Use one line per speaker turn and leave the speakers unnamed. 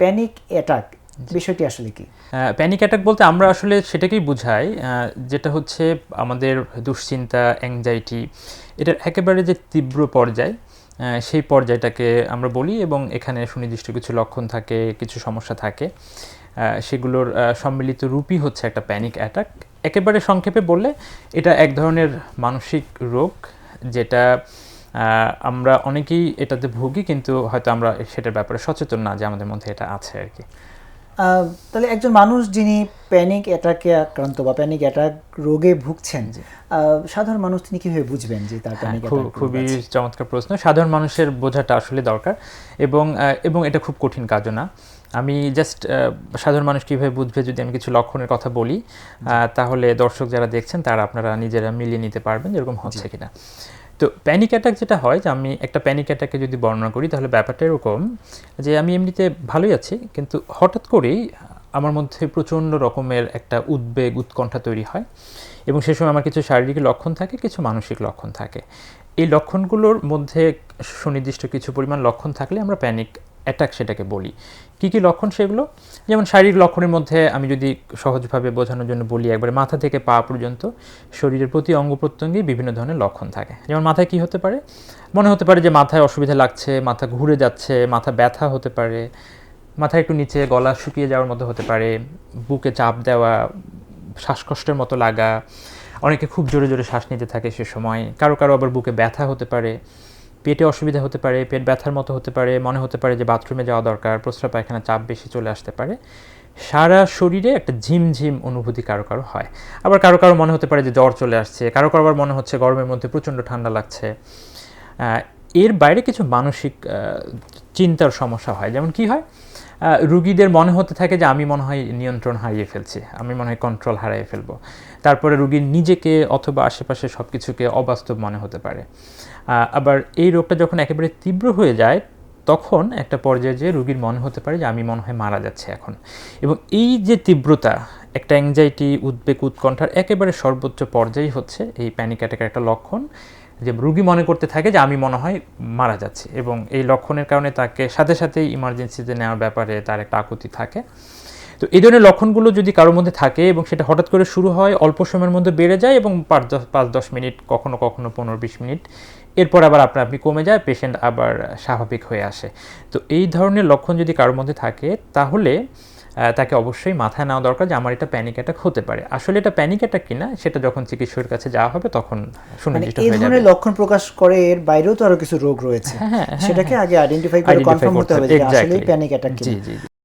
Panic attack বিষয়টি আসলে কি?
প্যানিক অ্যাটাক বলতে আমরা আসলে সেটাকেই বুঝাই যেটা হচ্ছে আমাদের দুশ্চিন্তা অ্যাংজাইটি এটার একেবারে যে তীব্র পর্যায় সেই পর্যায়টাকে আমরা বলি এবং এখানে সুনির্দিষ্ট কিছু লক্ষণ থাকে, কিছু সমস্যা থাকে সেগুলোর সম্মিলিত রূপই হচ্ছে একটা প্যানিক অ্যাটাক একেবারে সংক্ষেপে বললে এটা এক ধরনের মানসিক রোগ, যেটা আমরা অনেকেই এটাতে ভুগি কিন্তু হয়তো আমরা সেটার ব্যাপারে সচেতন না যে আমাদের মধ্যে এটা আছে আর কি।
তাহলে একজন মানুষ যিনি প্যানিক অ্যাটাকে আক্রান্ত বা প্যানিক অ্যাটাক রোগে ভুগছেন সাধারণ মানুষ তিনি কীভাবে বুঝবেন যে তার প্যানিক
খুব- খুবই চমৎকার প্রশ্ন। সাধারণ মানুষের বোঝাটা আসলে দরকার এবং এবং এটা খুব কঠিন কাজও না। আমি জাস্ট সাধারণ মানুষ কীভাবে বুঝবে যদি আমি কিছু লক্ষণের কথা বলি তাহলে দর্শক যারা দেখছেন তারা আপনারা নিজেরা মিলিয়ে নিতে পারবেন যেরকম হচ্ছে কিনা। তো প্যানিক অ্যাটাক যেটা হয় যে আমি একটা প্যানিক অ্যাটাকে যদি বর্ণনা করি, তাহলে ব্যাপারটা এরকম যে আমি এমনিতে ভালোই আছি, কিন্তু হঠাৎ করেই আমার মধ্যে প্রচণ্ড রকমের একটা উদ্বেগ, উৎকণ্ঠা তৈরি হয় এবং সে সময় আমার কিছু শারীরিক লক্ষণ থাকে, কিছু মানসিক লক্ষণ থাকে। এই লক্ষণগুলোর মধ্যে সুনির্দিষ্ট কিছু পরিমাণ লক্ষণ থাকলে আমরা প্যানিক অ্যাটাক সেটাকে বলি। কী কী লক্ষণ সেগুলো? যেমন শারীরিক লক্ষণের মধ্যে আমি যদি সহজভাবে বোঝানোর জন্য বলি, একবারে মাথা থেকে পা পর্যন্ত শরীরের প্রতি অঙ্গ প্রত্যঙ্গে বিভিন্ন ধরনের লক্ষণ থাকে। যেমন মাথায় কী হতে পারে? মনে হতে পারে যে মাথায় অসুবিধা লাগছে, মাথা ঘুরে যাচ্ছে, মাথা ব্যথা হতে পারে মাথা একটু নিচে গলা শুকিয়ে যাওয়ার মতো হতে পারে, বুকে চাপ দেওয়া, শ্বাসকষ্টের মতো লাগা, অনেকে খুব জোরে জোরে শ্বাস নিতে থাকে সে সময়, কারও কারও আবার বুকে ব্যথা হতে পারে। পেটে অসুবিধা হতে পারে, পেট ব্যথার মতো হতে পারে, মনে হতে পারে যে বাথরুমে যাওয়া দরকার, প্রস্রাব পায়খানা চাপ বেশি চলে আসতে পারে। সারা শরীরে একটা ঝিমঝিম অনুভূতি কারও কারও হয়। আবার কারও কারও মনে হতে পারে যে জ্বর চলে আসছে, কারও কারও আবার মনে হচ্ছে গরমের মধ্যে প্রচণ্ড ঠান্ডা লাগছে। এর বাইরে কিছু মানসিক চিন্তার সমস্যা হয়। যেমন কি হয়? রুগীদের মনে হতে থাকে যে আমি মনে হয় নিয়ন্ত্রণ হারিয়ে ফেলছি, আমি মনে হয় কন্ট্রোল হারিয়ে ফেলব। তারপরে রুগীর নিজেকে অথবা আশেপাশে সব কিছুকে অবাস্তব মনে হতে পারে। আবার এই রোগটা যখন একেবারে তীব্র হয়ে যায়, তখন একটা পর্যায়ে যে রুগীর মনে হতে পারে যে আমি মনে হয় মারা যাচ্ছে এখন। এবং এই যে তীব্রতা, একটা অ্যাংজাইটি উদ্বেগ, উৎকণ্ঠার একেবারে সর্বোচ্চ পর্যায়ে হচ্ছে এই প্যানিক অ্যাটাকের একটা লক্ষণ। যে রুগী মনে করতে থাকে যে আমি মনে হয় মারা যাচ্ছি এবং এই লক্ষণের কারণে তাকে সাথে সাথেই ইমার্জেন্সিতে নেওয়ার ব্যাপারে তার একটা আকুতি থাকে। তো এই ধরনের লক্ষণগুলো যদি কারোর মধ্যে থাকে এবং সেটা হঠাৎ করে শুরু হয়, অল্প সময়ের মধ্যে বেড়ে যায় এবং পাঁচ দশ পাঁচ দশ মিনিট, কখনো কখনো পনেরো, বিশ মিনিট, এরপর আবার আপনার আপনি কমে যায় পেশেন্ট আবার স্বাভাবিক হয়ে আসে। তো এই ধরনের লক্ষণ যদি কারোর মধ্যে থাকে, তাহলে তাকে অবশ্যই মাথায় নেওয়া দরকার যে আমার এটা প্যানিক অ্যাটাক হতে পারে। আসলে এটা প্যানিক অ্যাটাক কিনা সেটা যখন চিকিৎসকের কাছে যাওয়া হবে তখন
মানে
সুনির্দিষ্ট হয়ে যাবে।
লক্ষণ প্রকাশ করে এর বাইরেও তো আরও কিছু রোগ রয়েছে।
হ্যাঁ, হ্যাঁ,
সেটাকে আগে আইডেন্টিফাই করে কনফার্ম করতে হবে যে আসলে প্যানিক অ্যাটাক
কিনা।